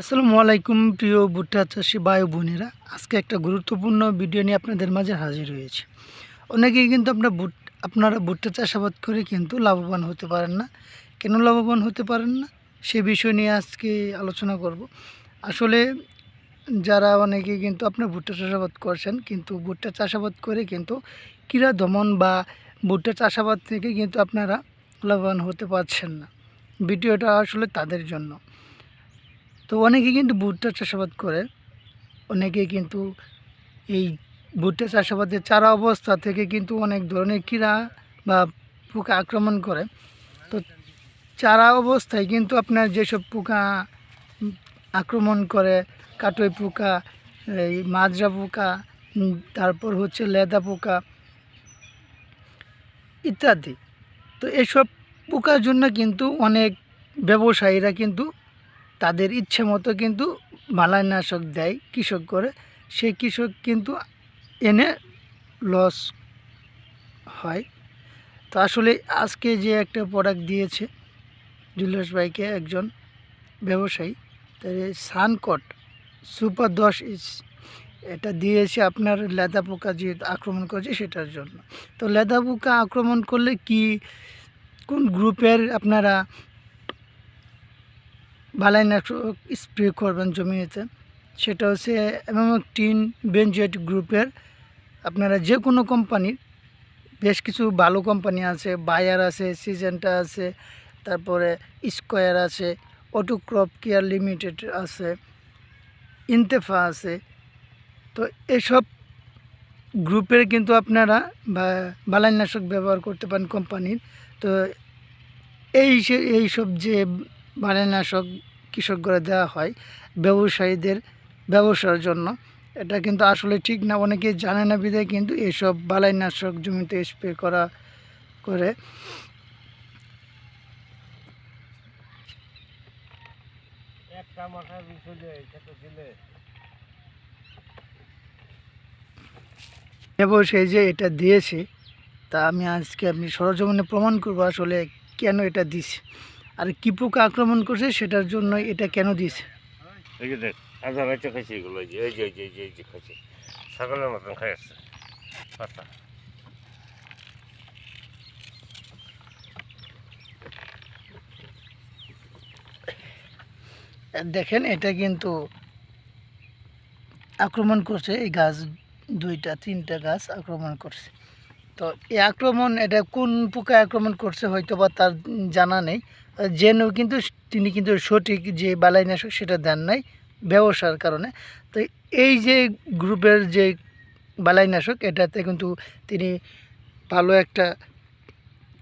আসসালামু আলাইকুম, প্রিয় ভুট্টা চাষি বায়ু বোনেরা। আজকে একটা গুরুত্বপূর্ণ ভিডিও নিয়ে আপনাদের মাঝে হাজির হয়েছে। অনেকেই কিন্তু আপনার ভুট, আপনারা ভুট্টা চাষাবাদ করে কিন্তু লাভবান হতে পারেন না। কেন লাভবান হতে পারেন না? সে বিষয় নিয়ে আজকে আলোচনা করব। আসলে যারা অনেকে কিন্তু আপনার ভুট্টা চাষাবাদ করছেন, কিন্তু ভুট্টা চাষাবাদ করে কিন্তু ক্রীড়া দমন বা ভুট্টা চাষাবাদ থেকে কিন্তু আপনারা লাভবান হতে পারছেন না। ভিডিওটা আসলে তাদের জন্য। তো অনেকে কিন্তু ভুট্টা চাষাবাদ করে, অনেকে কিন্তু এই ভুট্টা চাষাবাদের চারা অবস্থা থেকে কিন্তু অনেক ধরনের কীড়া বা পোকা আক্রমণ করে। তো চারা অবস্থায় কিন্তু আপনার যেসব পোকা আক্রমণ করে, কাটই পোকা, এই মাজরা পোকা তারপর হচ্ছে লেদা পোকা ইত্যাদি। তো এসব পোকার জন্য কিন্তু অনেক ব্যবসায়ীরা কিন্তু তাদের ইচ্ছে মতো কিন্তু বালাইনাশক দেয় কৃষক করে। সেই কৃষক কিন্তু এনে লস হয়। তো আসলে আজকে যে একটা প্রোডাক্ট দিয়েছে জুলিয়াস ভাইকে একজন ব্যবসায়ী, তার সানকট সুপার দশ ইঞ্চ, এটা দিয়েছে আপনার লেদা পোকা যে আক্রমণ করেছে সেটার জন্য। তো লেদা পোকা আক্রমণ করলে কি, কোন গ্রুপের আপনারা বালাইনাশক স্প্রে করবেন জমিতে। সেটা হচ্ছে টিন বেনজেট গ্রুপের আপনারা যে কোনো কোম্পানির, বেশ কিছু ভালো কোম্পানি আছে, বায়ার আছে, সিজেন্টা আছে, তারপরে স্কোয়ার আছে, অটোক্রপ কেয়ার লিমিটেড আছে, ইন্তেফা আছে। তো এসব গ্রুপের কিন্তু আপনারা বালাইনাশক ব্যবহার করতে পারেন কোম্পানির। তো এই সে- এইসব যে বালাইনাশক কৃষকরা দেওয়া হয় ব্যবসায়ীদের ব্যবসার জন্য। এটা কিন্তু আসলে ঠিক না অনেকে জানে না বিধায় কিন্তু এসব বালাইনাশক জমিতে স্প্রে করা করে। ব্যবসায়ী যে এটা দিয়েছে তা আমি আজকে আমি সরজমিনে প্রমাণ করব আসলে কেন এটা দিছে। আর কী পোকা আক্রমণ করছে সেটার জন্য এটা কেন দিছে এই যে দেখ আধা রাইতে খাইছে এগুলো এই যে এই যে এই যে এই যে খাইছে। ছাগলের মতন খাই আসছে। পাতা। দেখেন এটা কিন্তু আক্রমণ করছে এই গাছ দুইটা তিনটা গাছ আক্রমণ করছে। তো এই আক্রমণ, এটা কোন পোকা আক্রমণ করছে হয়তো বা তার জানা নেই। জেনেও কিন্তু, তিনি কিন্তু সঠিক যে বালাইনাশক সেটা দেন নাই ব্যবসার কারণে। তো এই যে গ্রুপের যে বালাইনাশক, এটাতে কিন্তু তিনি ভালো একটা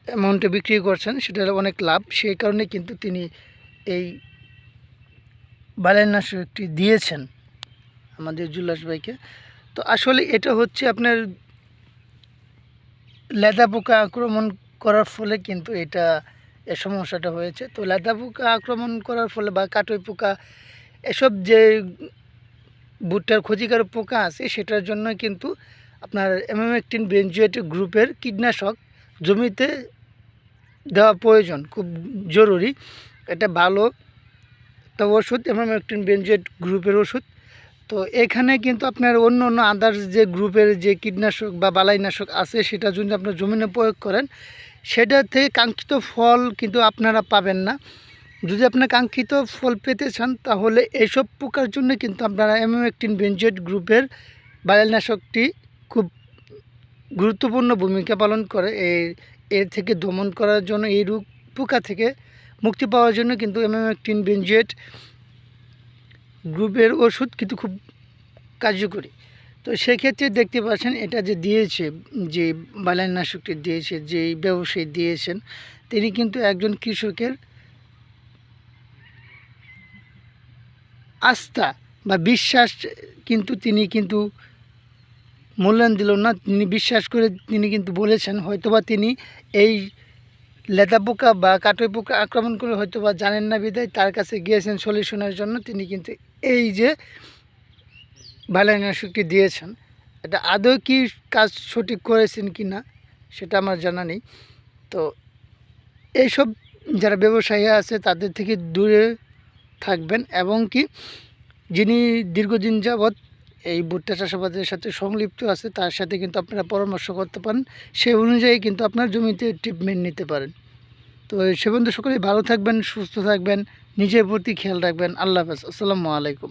অ্যামাউন্টে বিক্রি করছেন সেটা অনেক লাভ। সেই কারণে কিন্তু তিনি এই বালাইনাশকটি দিয়েছেন আমাদের জুলাস ভাইকে। তো আসলে এটা হচ্ছে আপনার লেদা পোকা আক্রমণ করার ফলে কিন্তু এটা, এ সমস্যাটা হয়েছে। তো লেদা পোকা আক্রমণ করার ফলে বা কাটই পোকা, এসব যে ভুট্টার ক্ষতিকারক পোকা আছে, সেটার জন্য কিন্তু আপনার এমএমএকটিন বেঞ্জুয়েট গ্রুপের কীটনাশক জমিতে দেওয়া প্রয়োজন, খুব জরুরি। এটা ভালো একটা ওষুধ এমএমএকটিন বেঞ্জুয়েট গ্রুপের ওষুধ। তো এখানে কিন্তু আপনার অন্য অন্য আদার্স যে গ্রুপের যে কীটনাশক বা বালাইনাশক আছে, সেটা যদি আপনার জমিনে প্রয়োগ করেন, সেটা থেকে কাঙ্ক্ষিত ফল কিন্তু আপনারা পাবেন না। যদি আপনার কাঙ্ক্ষিত ফল পেতে চান, তাহলে এইসব পোকার জন্য কিন্তু আপনারা এমএমএকটিন বেঞ্জেট গ্রুপের বালাইনাশকটি খুব গুরুত্বপূর্ণ ভূমিকা পালন করে। এই এর থেকে দমন করার জন্য, এই রোগ পোকা থেকে মুক্তি পাওয়ার জন্য কিন্তু এমএমএকটিন বেঞ্জেট গ্রুপের ওষুধ কিন্তু খুব কার্যকরী। তো সেক্ষেত্রে দেখতে পাচ্ছেন এটা যে দিয়েছে, যে বালাইনাশকটি দিয়েছে, যে ব্যবসায়ী দিয়েছেন, তিনি কিন্তু একজন কৃষকের আস্থা বা বিশ্বাস কিন্তু তিনি কিন্তু মূল্যায়ন দিল না। তিনি বিশ্বাস করে তিনি কিন্তু বলেছেন, হয়তোবা তিনি এই লেদা পোকা বা কাটই পোকা আক্রমণ করে হয়তো বা জানেন না বিদায় তার কাছে গিয়েছেন সলিউশনের জন্য। তিনি কিন্তু এই যে বালাইনাশকটি দিয়েছেন, এটা আদৌ কি কাজ সঠিক করেছেন কি না, সেটা আমার জানা নেই। তো এইসব যারা ব্যবসায়ী আছে তাদের থেকে দূরে থাকবেন এবং কি যিনি দীর্ঘদিন যাবৎ এই ভুট্টা চাষাবাদের সাথে সংলিপ্ত আছে, তার সাথে কিন্তু আপনারা পরামর্শ করতে পারেন। সেই অনুযায়ী কিন্তু আপনার জমিতে ট্রিটমেন্ট নিতে পারেন। তো সে বন্ধু সকলেই ভালো থাকবেন, সুস্থ থাকবেন। নিজের প্রতি খেয়াল রাখবেন। আল্লাহ হাফেজ। আসসালামু আলাইকুম।